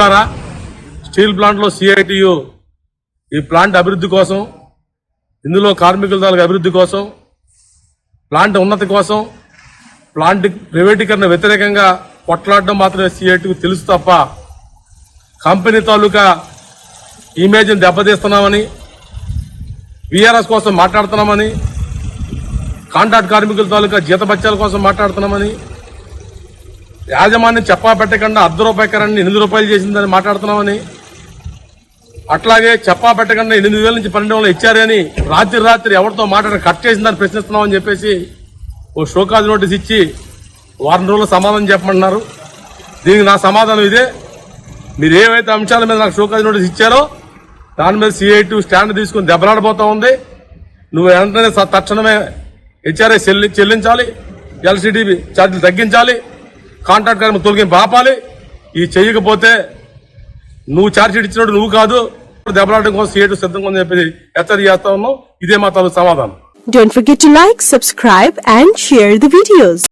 మిత్రులారా స్టీల్ ప్లాంట్లో సిఐటియు ఈ ప్లాంట్ అభివృద్ధి కోసం ఇందులో కార్మికుల తాలూకు అభివృద్ధి కోసం ప్లాంట్ ఉన్నతి కోసం ప్లాంట్ ప్రైవేటీకరణ వ్యతిరేకంగా కొట్లాడడం మాత్రమే సిఐటికి తెలుసు తప్ప కంపెనీ తాలూకా ఇమేజ్ని దెబ్బతీస్తున్నామని విఆర్ఎస్ కోసం మాట్లాడుతున్నామని కాంట్రాక్ట్ కార్మికుల తాలూకా జీతభత్యాల కోసం మాట్లాడుతున్నామని యాజమాన్యం చెప్పా పెట్టకుండా అర్ధ రూపాయి ఎనిమిది రూపాయలు చేసిందని మాట్లాడుతున్నామని అట్లాగే చెప్పా పెట్టకుండా ఎనిమిది వేల నుంచి పన్నెండు వందలు ఇచ్చారని రాత్రి రాత్రి ఎవరితో మాట్లాడి కట్ చేసిందని ప్రశ్నిస్తున్నామని చెప్పేసి ఓ షోకాజ్ నోటీస్ ఇచ్చి వారం రోజులు సమాధానం చెప్పమంటున్నారు. దీనికి నా సమాధానం ఇదే. మీరు ఏవైతే అంశాల మీద నాకు షోకాజ్ నోటీస్ ఇచ్చారో దాని మీద సిఐటి స్టాండ్ తీసుకుని దెబ్బలాడబోతా ఉంది. నువ్వు వెంటనే తక్షణమే హెచ్ఆర్ఐ చెల్లి చెల్లించాలి. ఎల్సిడి ఛార్జీలు తగ్గించాలి. కాంట్రాక్ట్ కార్మికులు తొలగింపు ఆపాలి. ఇది చేయకపోతే నువ్వు ఛార్జ్షీట్ ఇచ్చినప్పుడు నువ్వు కాదు. దెబ్బలాడడం కోసం సిఐటి సిద్ధంగా ఉందని చెప్పి హెచ్చరిక చేస్తా ఉన్నావు ఇదే మా తాలూకు సమాధానం. Don't forget to like, subscribe and share the videos.